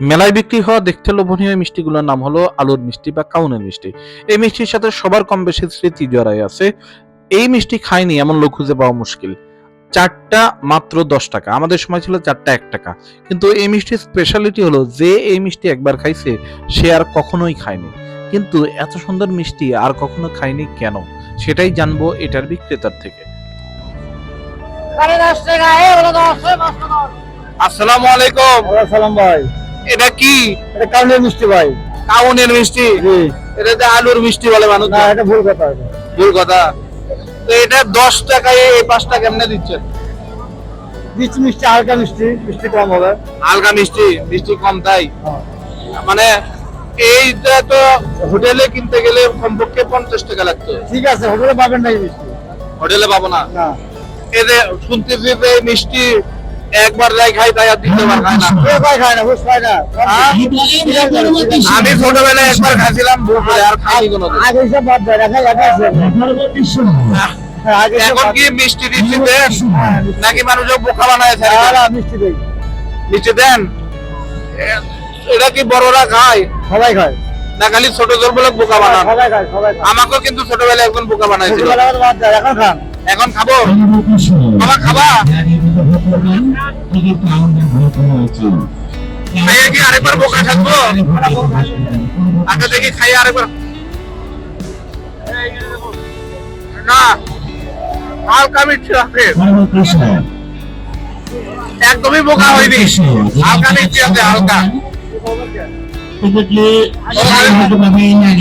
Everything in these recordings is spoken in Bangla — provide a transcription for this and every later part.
মেলায় বিক্রি হওয়া দেখতে লোভনীয় মিষ্টিগুলোর নাম হলো আলুর মিষ্টি বা কাউনের মিষ্টি। এই মিষ্টির সাথে সবার কম বেশি স্মৃতি জড়াই আছে। এই মিষ্টি খায়নি এমন লোক খুঁজে পাওয়া মুশকিল। চারটা মাত্র দশ টাকা। আমাদের সময় ছিল চারটা এক টাকা। কিন্তু এই মিষ্টির স্পেশালিটি হলো যে এই মিষ্টি একবার খাইছে সে আর কখনোই খায়নি। কিন্তু এত সুন্দর মিষ্টি আর কখনো খায়নি কেন? সেটাই জানব এটার বিক্রেতার থেকে। আসসালামু আলাইকুম। সালাম ভাই। এটা কি? এটা কাউনের মিষ্টি ভাই। কাউনের মিষ্টি? এটা যে আলুর মিষ্টি বলে মানুষ না এটা ভুল কথা ভুল কথা। তো এটা দশ টাকায় এই পাঁচটা কেমনে দিচ্ছেন? মিষ্টি মিষ্টি হালকা মিষ্টি মিষ্টি কম হবে। হালকা মিষ্টি মিষ্টি কম তাই? হ্যাঁ। মানে এইটা তো হোটেলে কিনতে গেলে কমপক্ষে পঞ্চাশ টাকা লাগতো। ঠিক আছে হোটেলে পাবেন না এই মিষ্টি। হোটেলে পাবো না। না। এদের শুনতেছি যে মিষ্টি একবার যাই খাই তাই আর দ্বিতীয়বার খাই না। হ্যাঁ? আমি ছোটবেলায় একবার খাইছিলাম ভুল আর খাইনি কোনো আগে সব বাদ দেয় রাখা রাখা আছে। হ্যাঁ, এখন কি মিষ্টি দিচ্ছি দেন নাকি মানুষ বোকা বানায় আর মিষ্টি দেই। মিষ্টি দেন? এ- এটা কি বড়রা খায়? সবাই খায়। না খালি ছোট জোর বলে বোকা বানান। সবাই খায় সবাই আমাকেও কিন্তু ছোটবেলায় একজন বোকা বানাইছিল। এখন খান। এখন খাব। বাবা খাবা? খাইয়ে কি আরেকবার বোকা থাকব? আগে দেখি খাইয়ে আরেকবার। না হালকা মিষ্টি আছে। একদমই বোকা হয়নি। হালকা মিষ্টি আছে হালকা।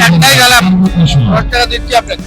একটাই গেলাম। দশ টাকা দিচ্ছি আপনাকে।